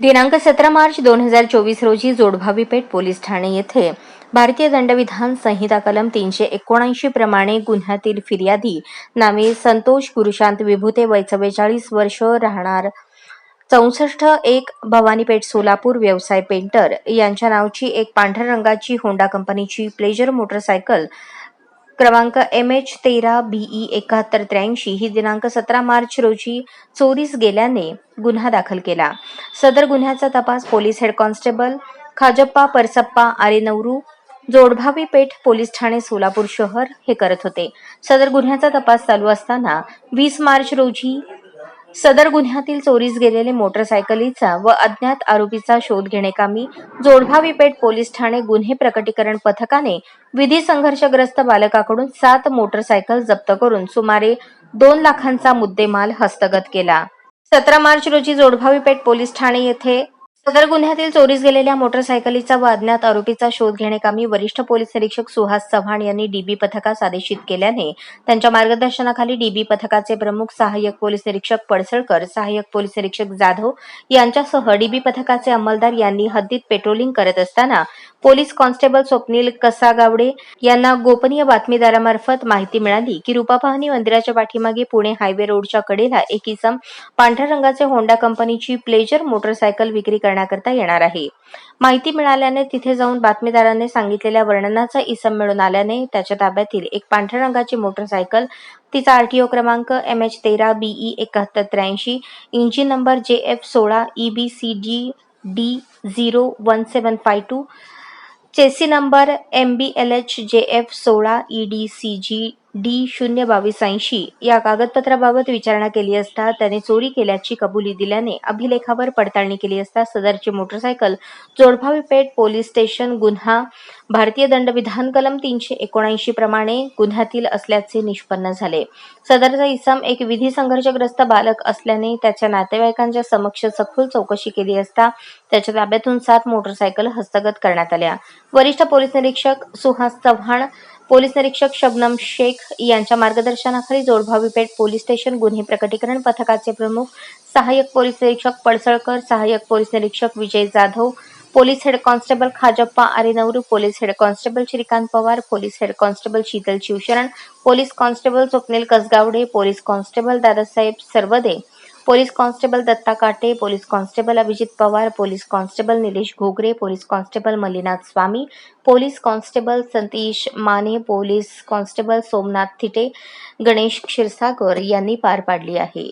दिनांक सतरा मार्च दोन हजार चोवीस रोजी जोडभावी पेठ पोलीस ठाणे येथे भारतीय दंडविधान संहिता कलम तीनशे एकोणऐंशी प्रमाणे गुन्ह्यातील फिर्यादी नावे संतोष पुरुषांत विभूते वय चव्वेचाळीस वर्ष राहणार. चौसष्ट एक भवानीपेठ सोलापूर व्यवसाय पेंटर यांच्या नावची एक पांढऱ्या रंगाची होंडा कंपनीची प्लेजर मोटरसायकल क्रमांक एम एच तेरा बीई एकाहत्तर त्र्याऐंशी ही दिनांक सतरा मार्च रोजी चोरीस गेल्याने गुन्हा दाखल केला. सदर गुन्ह्याचा तपास police head constable Khajappa Parasappa Arenavaru Jodbhavi Peth police Thane Solapur शहर हे करत होते. सदर गुन्ह्याचा तपास चालू असताना वीस मार्च रोजी सदर गुन्ह्यातील चोरीस गेलेले मोटरसायकलीचा व अज्ञात आरोपीचा शोध घेणेकामी जोडभावी पेठ पोलीस ठाणे गुन्हे प्रकटीकरण पथकाने विधी संघर्षग्रस्त बालकाकडून सात मोटरसायकल जप्त करून सुमारे दोन लाखांचा मुद्देमाल हस्तगत केला. सतरा मार्च रोजी जोडभावी पेठ पोलीस ठाणे येथे सदर गुन्ह्यातील चोरीस गेलेल्या मोटरसायकलीचा व अज्ञात आरोपीचा शोध घेणेकामी वरिष्ठ पोलीस निरीक्षक सुहास चव्हाण यांनी डीबी पथकास आदेशित केल्याने त्यांच्या मार्गदर्शनाखाली डीबी पथकाचे प्रमुख सहाय्यक पोलीस निरीक्षक पडसळकर सहाय्यक पोलीस निरीक्षक जाधव यांच्यासह डीबी पथकाचे अंमलदार यांनी हद्दीत पेट्रोलिंग करत असताना पोलीस कॉन्स्टेबल स्वप्नील कसागावडे यांना गोपनीय बातमीदारामार्फत माहिती मिळाली की रूपापाहनी मंदिराच्या पाठीमागे पुणे हायवे रोडच्या कडेला एक इसम पांढऱ्या रंगाचे होंडा कंपनीची प्लेजर मोटरसायकल विक्री करण्याकरता येणार आहे. माहिती मिळाल्याने तिथे जाऊन बातमीदारांनी सांगितलेल्या वर्णनाचा इसम मिळून आल्याने त्याच्या ताब्यातील एक पांढऱ्या रंगाची मोटरसायकल तिचा आरटीओ क्रमांक एम एच तेरा बीई एकाहत्तर त्र्याऐंशी इंजिन नंबर जे एफ सोळा E B C G D zero one seven five two chassis number M B L H J F सोळा E D C G D शून्य बावीस ऐंशी या कागदपत्राबाबत विचारणा केली असता त्याने चोरी केल्याची कबुली दिल्याने अभिलेखावर पडताळणी केली असता सदरची motorcycle Jodbhavi Peth police station गुन्हा भारतीय दंडविधान कलम तीनशे एकोणऐंशी प्रमाणे गुन्ह्यातील असल्याचे निष्पन्न झाले. सदरचा इसम एक विधी संघर्षग्रस्त बालक असल्याने त्याच्या नातेवाईकांच्या समक्ष सखोल चौकशी केली असता त्याच्या ताब्यातून सात मोटरसायकल हस्तगत करण्यात आल्या. वरिष्ठ पोलीस निरीक्षक सुहास चव्हाण पोलीस निरीक्षक शबनम शेख यांच्या मार्गदर्शनाखाली जोडभावी पेठ पोलीस स्टेशन गुन्हे प्रकटीकरण पथकाचे प्रमुख सहाय्यक पोलीस निरीक्षक पडसळकर सहाय्यक पोलीस निरीक्षक Vijay Jadhav police head constable Khajappa Arenavaru police head constable Shrikant Pawar police head constable Sheetal Shivsharan police constable Swapnil Kasgawade police constable Dadasaheb Sarvade police constable Datta Kate police constable Abhijit Pawar police constable Nilesh Ghogare police constable Mallinath Swami police constable Satish Mane police constable Somnath Thite Ganesh Kshirsagar यांनी पार पाडली आहे.